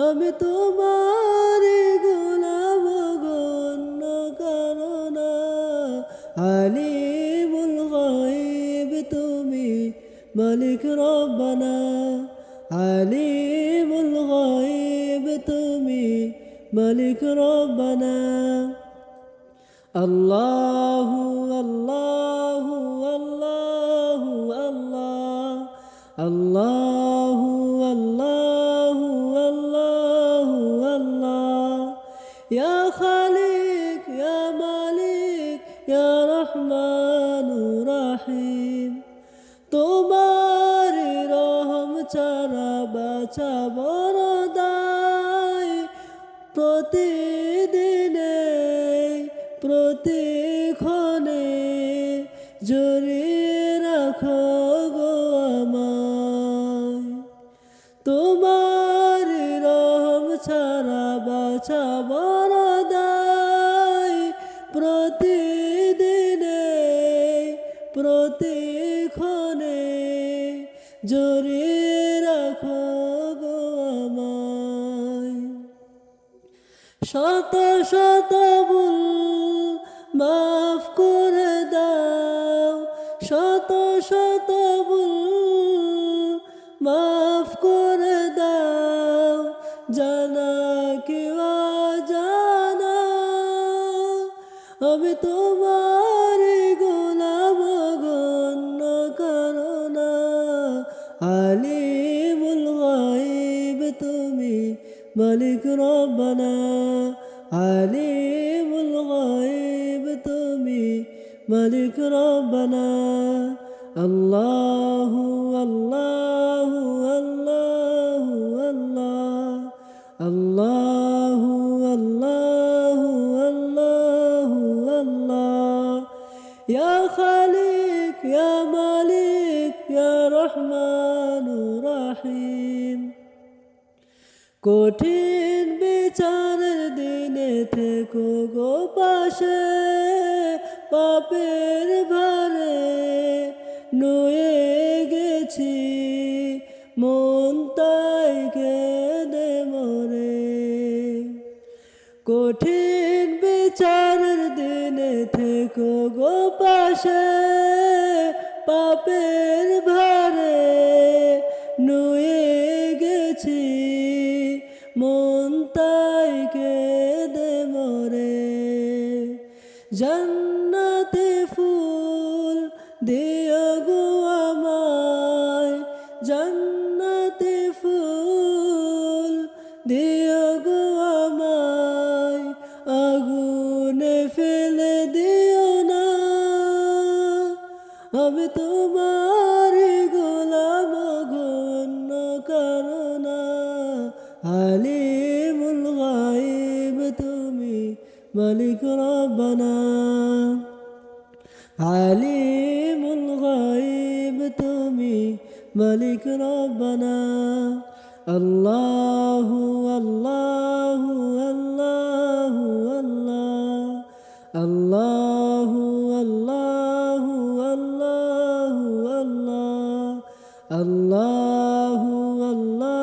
আমি তোমার গোলাম গণ্য করোনা আলিমুল গাইব তুমি মালিক রব্বানা আলিমুল গাইব তুমি মালিক রব্বানা আল্লাহু আল্লাহু আল্লাহু আল্লাহ আল্লাহ يا خالق يا مالك يا رحمن رحيم তোমার রহম ছাড়া বাছা বড় দায় প্রতিদিনে প্রতিক্ষণে জড়িয়ে রাখো গো আমায় তোমার রহম ছাড়া বাছা বড় দায় প্রতিদিনে প্রতিক্ষণে জড়িয়ে রাখো শত শত ভুল মাফ করে দাও, শত শত ভুল মাফ করে দাও, জানা কেউ তোমার গোলাম গণ্য করোনা আলিমুল গাইব তুমি মালিক রব্বানা আলিমুল গাইব তুমি মালিক রব্বানা আল্লাহু আল্লাহু ইয়া খালিক ইয়া মালিক ইয়া রহমানুর রহিম কঠিন বিচারের দিনে থেকো গো পাশে, পাপের ভারে নুয়ে গেছি, মন তাই কেঁদে থেকো গো পাশে, পাপের ভারে নুয়ে গেছি, মন তাই কেঁদে মরে। জান্নাতে ফুল দিও গো আমায়, জান্নাতে ফুল দিও আমি তোমার গোলাম গণ্য করোনা আলিমুল গাইব তুমি মালিক রব্বানা আলিমুল গাইব তুমি মালিক রব্বানা আল্লাহু আল্লাহু আল্লাহু আল্লাহ আল্লাহু আল্লাহ